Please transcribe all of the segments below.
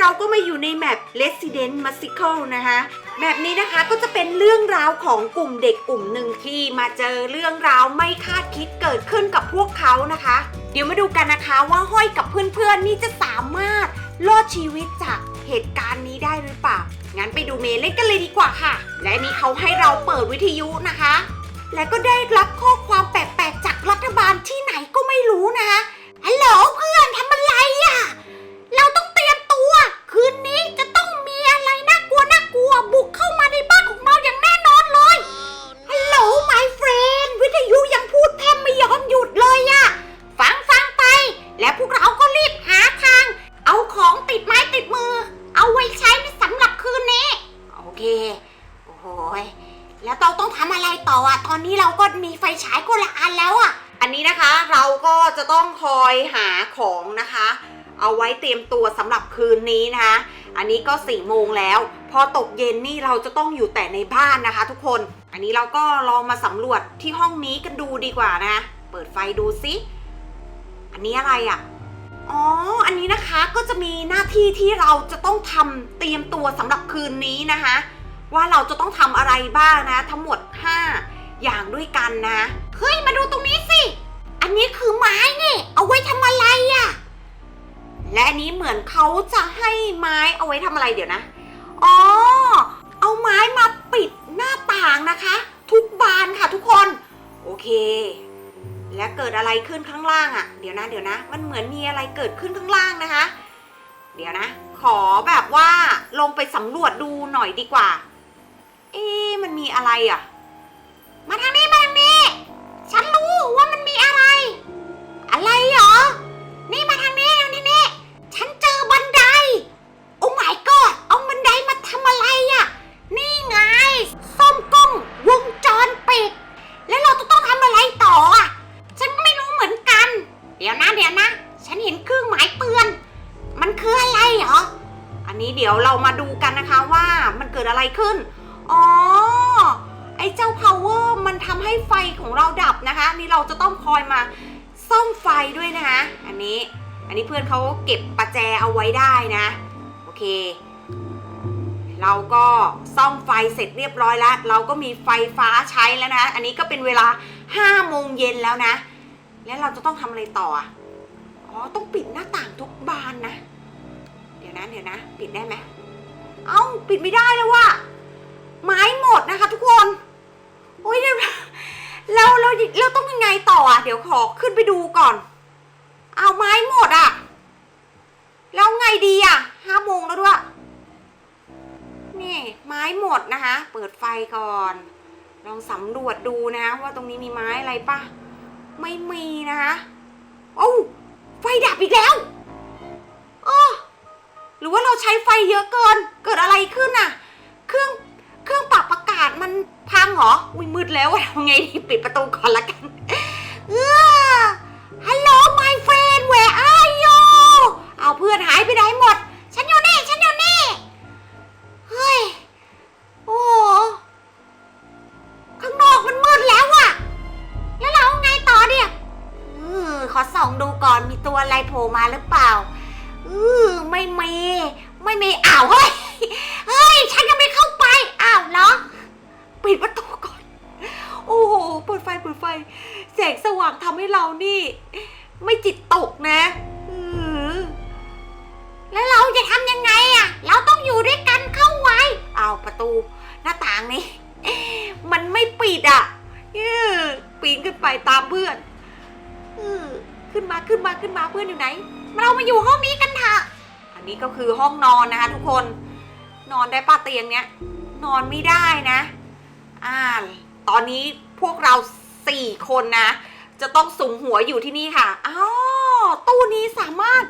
เราก็มาอยู่ในแมป Resident m u s i c a l นะคะแมปนี้นะคะก็จะเป็นเรื่องราวของกลุ่มเด็กกลุ่มหนึ่งที่มาเจอเรื่องราวไม่คาดคิดเกิดขึ้นกับพวกเขานะคะ เดี๋ยวมาดูกันนะคะว่าห้อยกับเพื่อนๆนี่จะสามารถรอดชีวิตจากเหตุการณ์นี้ได้หรือเปล่า งั้นไปดูเมเล่นกันเลยดีกว่าค่ะ และนี่เขาให้เราเปิดวิทยุนะคะ และก็ได้รับข้อความแปลกๆจากรัฐบาลที่ไหนก็ไม่รู้นะคะฮัลโหลเพื่อนทำ ต้องคอยหาของนะคะ เอาไว้เตรียมตัวสำหรับคืนนี้นะคะ อันนี้ก็4ี่โมงแล้ว พอตกเย็นนี่เราจะต้องอยู่แต่ในบ้านนะคะ ทุกคน อันนี้เราก็ลองมาสำรวจที่ห้องนี้กันดูดีกว่านะเปิดไฟดูซิ อันนี้อะไรอะ่ะอ๋อ อันนี้นะคะก็จะมีหน้าที่ที่เราจะต้องทำเตรียมตัวสำหรับคืนนี้นะคะ ว่าเราจะต้องทำอะไรบ้างนะ ทั้งหมด 5 อย่างด้วยกันนะ เฮ้ย มาดูตรงนี้สิ อันนี้คือไม้นี่ เอาไว้ทำอะไรอะ่ะ และอันนี้เหมือนเขาจะให้ไม้เอาไว้ทำอะไรเดี๋ยวนะ อ๋อ เอาไม้มาปิดหน้าต่างนะคะ ทุกบานค่ะทุกคน โอเค และเกิดอะไรขึ้นข้างล่างอะ่ะ เดี๋ยวนะ เดี๋ยวนะ มันเหมือนมีอะไรเกิดขึ้นข้างล่างนะคะ เดี๋ยวนะ ขอแบบว่าลงไปสำรวจดูหน่อยดีกว่า เอ๊มันมีอะไรอะ มาทางนี้ ดี๋ยวนะเดี๋ยวนะ ฉันเห็นเครื่องหมายเตือน มันคืออะไรเหรอ อันนี้เดี๋ยวเรามาดูกันนะคะว่ามันเกิดอะไรขึ้น อ๋อ ไอ้เจ้า power มันทำให้ไฟของเราดับนะคะ นี่เราจะต้องคอยมาซ่อมไฟด้วยนะคะ อันนี้ อันนี้เพื่อนเขาเก็บประแจเอาไว้ได้นะ โอเค เราก็ซ่อมไฟเสร็จเรียบร้อยแล้ว เราก็มีไฟฟ้าใช้แล้วนะ อันนี้ก็เป็นเวลา5โมงเย็นแล้วนะ แล้วเราจะต้องทำอะไรต่ออ๋อต้องปิดหน้าต่างทุกบานนะ เดี๋ยวนะเดี๋ยวนะ ปิดได้ไหมเอ้าปิดไม่ได้แล้วว่ะไม้หมดนะคะ ทุกคนโอ้ยเดี๋ยวเราเราเราต้องยังไงต่ออะเดี๋ยวขอขึ้นไปดูก่อน เอาไม้หมดอะแล้วไงดีอะห้าโมงแล้วด้วยนี่ไม้หมดนะคะ เปิดไฟก่อน ลองสำรวจดูนะ ว่าตรงนี้มีไม้อะไรปะ ไม่มีนะคะโอ้าไฟดับอีกแล้วอ้อหรือว่าเราใช้ไฟเยอะเกิน เกิดอะไรขึ้นอะเครื่องเครื่องปรับอากาศมันพังเหรอ อุ้ยมืดแล้วอะทำไงดีปิดประตูก่อนละกัน อขอส่องดูก่อนมีตัวอะไรโผล่มาหรือเปล่าเออไม่มีไม่มีอ้าวเฮ้ยเฮ้ยฉันยังไม่เข้าไปอ้าวเหรอปิดประตูก่อน โอ้โหเปิดไฟเปิดไฟแสงสว่างทำให้เรานี่ ไม่จิตตกนะแล้วเราจะทำยังไงอะเราต้องอยู่ด้วยกันเข้าไว้อ้าวประตูหน้าต่างนี่มันไม่ปิดอะปีนขึ้นไปตามเพื่อน ขึ้นมาขึ้นมาขึ้นมาเพื่อนอยู่ไหน เรามาอยู่ห้องนี้กันเถอะอันนี้ก็คือห้องนอนนะคะทุกคน นอนได้ป้าเตียงเนี้ย นอนไม่ได้นะอ่าตอนนี้พวกเราสี่คนนะ จะต้องสุมหัวอยู่ที่นี่ค่ะอ๋อตู้นี้สามารถ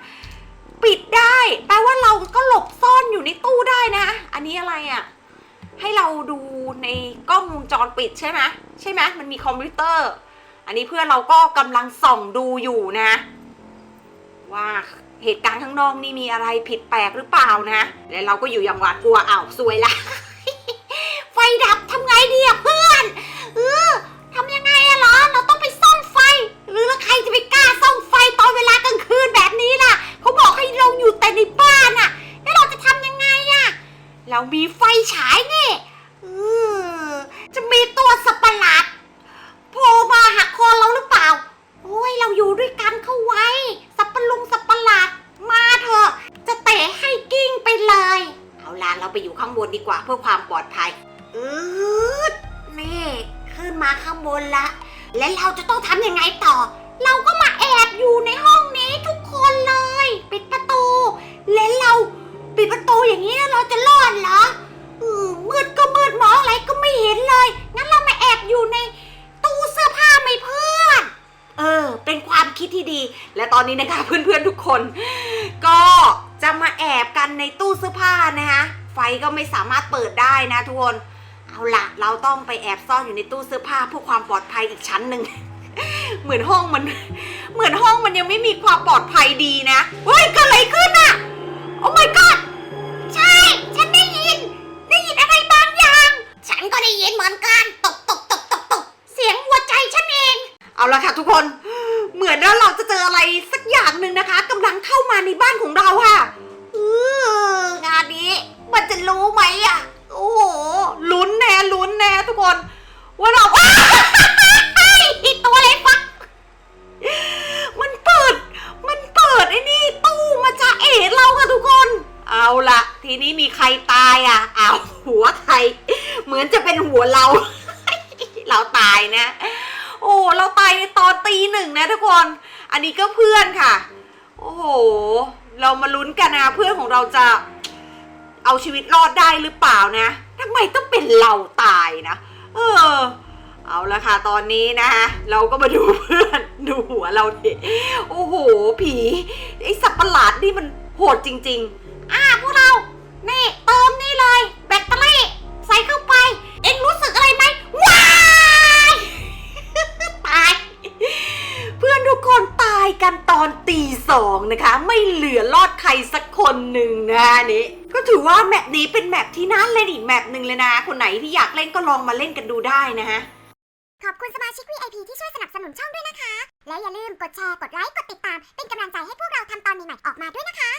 ปิดได้แปลว่าเราก็หลบซ่อนอยู่ในตู้ได้นะ อันนี้อะไรอะ่ะ ให้เราดูในกล้องวงจรปิดใช่ไหมใช่ไหมมันมีคอมพิวเตอร์ อันนี้เพื่อนเราก็กำลังส่องดูอยู่นะ ว่าเหตุการณ์ข้างนอกนี่มีอะไรผิดแปลกหรือเปล่านะ และเราก็อยู่อย่างหวาดกลัวอ้าวซวยละ ไฟดับทำไงดีอะเพื่อน กว่าเพื่อความปลอดภัยอืดนี่ขึ้นมาข้างบนละ และเราจะต้องทำยังไงต่อ เราก็มาแอบอยู่ในห้องนี้ทุกคนเลย ปิดประตู และเราปิดประตูอย่างนี้แล้วเราจะรอดเหรอออมืดก็มืดมองอะไรก็ไม่เห็นเลย งั้นเรามาแอบอยู่ในตู้เสื้อผ้าไหมเพื่อน เออ เป็นความคิดที่ดี และตอนนี้นะคะเพื่อนๆทุกคน ก็จะมาแอบกันในตู้เสื้อผ้านะคะ ไฟก็ไม่สามารถเปิดได้นะทุกคน เอาละเราต้องไปแอบซ่อนอยู่ในตู้เสื้อผ้าเพื่อความปลอดภัยอีกชั้นหนึ่ง เหมือนห้องมัน เหมือนห้องมันยังไม่มีความปลอดภัยดีนะ เฮ้ยเกิดอะไรขึ้นอะโอ้ my god ใช่ ฉันได้ยิน ได้ยินอะไรบางอย่าง ฉันก็ได้ยินเหมือนกัน ตกตกตกตกตกเสียงหัวใจฉันเอง เอาละค่ะทุกคน เหมือนว่าเราจะเจออะไรสักอย่างหนึ่งนะคะกำลังเข้ามาในบ้านของเราค่ะเอองานนี้ มัน จะรู้ไหมอะโอ้โห ลุ้นแน่ลุ้นแน่ทุกคน ว่าเราว้ายตัวเล็กฟักมันเปิด มันเปิดไอ้นี่ ตู้มาจะเอ๋เราค่ะทุกคน เอาละทีนี้มีใครตายอะอ้าวหัวใคร เหมือนจะเป็นหัวเรา เราตายนะ โอ้ เราตายในตอนตีหนึ่งนะทุกคน อันนี้ก็เพื่อนค่ะ โอ้โห เรามาลุ้นกันนะเพื่อนของเราจะ เอาชีวิตรอดได้หรือเปล่านะทำไมต้องเป็นเราตายนะเออ เอาละค่ะตอนนี้นะคะเราก็มาดูเพื่อนดูหัวเราดิโอ้โห ผีไอสัตว์ประหลาดนี่มันโหดจริง ๆ อ่าพวกเรา นี่เติมนี่เลย แบตเตอรี่ ใส่เข้าไป เอ็งรู้สึกอะไรไหมว้ายตาย เพื่อนทุกคนตายกันตอนตีสองนะคะ ไม่เหลือรอดใครสักคนหนึ่งนะนนี่ ถือว่าแมปนี้เป็นแมปที่น่าเล่นอีกแมปหนึ่งเลยนะ คนไหนที่อยากเล่นก็ลองมาเล่นกันดูได้นะฮะ ขอบคุณสมาชิก VIP ที่ช่วยสนับสนุนช่องด้วยนะคะ และอย่าลืมกดแชร์ กดไลค์ กดติดตาม เป็นกำลังใจให้พวกเราทำตอนใหม่ๆออกมาด้วยนะคะ